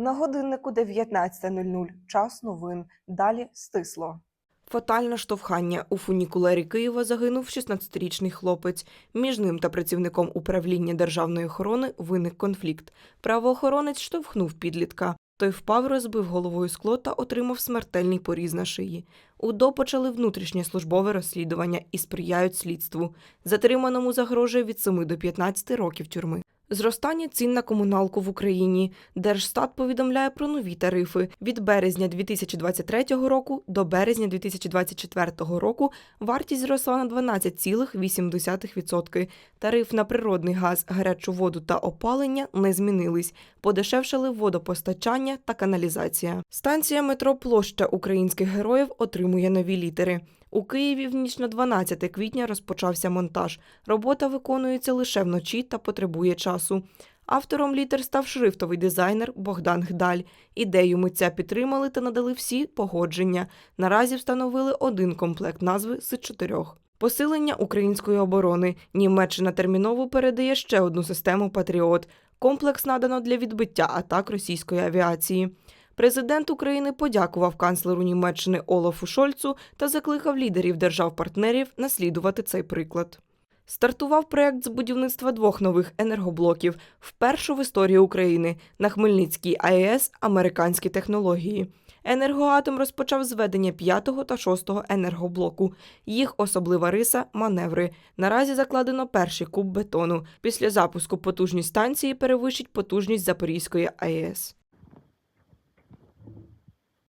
На годиннику 19.00. Час новин. Далі стисло. Фатальне штовхання у фунікулері Києва загинув 16-річний хлопець. Між ним та працівником управління державної охорони виник конфлікт. Правоохоронець штовхнув підлітка. Той впав, розбив головою скло та отримав смертельний поріз на шиї. УДО почали внутрішнє службове розслідування і сприяють слідству. Затриманому загрожує від 7 до 15 років тюрми. Зростання цін на комуналку в Україні. Держстат повідомляє про нові тарифи. Від березня 2023 року до березня 2024 року вартість зросла на 12,8%. Тариф на природний газ, гарячу воду та опалення не змінились. Подешевшали водопостачання та каналізація. Станція метро Площа українських героїв отримує нові літери. У Києві в ніч на 12 квітня розпочався монтаж. Робота виконується лише вночі та потребує часу. Автором літер став шрифтовий дизайнер Богдан Гдаль. Ідею митця підтримали та надали всі погодження. Наразі встановили один комплект назви з чотирьох. Посилення української оборони. Німеччина терміново передає ще одну систему Патріот. Комплекс надано для відбиття атак російської авіації. Президент України подякував канцлеру Німеччини Олафу Шольцу та закликав лідерів держав-партнерів наслідувати цей приклад. Стартував проект з будівництва двох нових енергоблоків, вперше в історії України на Хмельницькій АЕС американські технології. Енергоатом розпочав зведення п'ятого та шостого енергоблоку. Їх особлива риса маневри. Наразі закладено перший куб бетону. Після запуску потужність станції перевищить потужність Запорізької АЕС.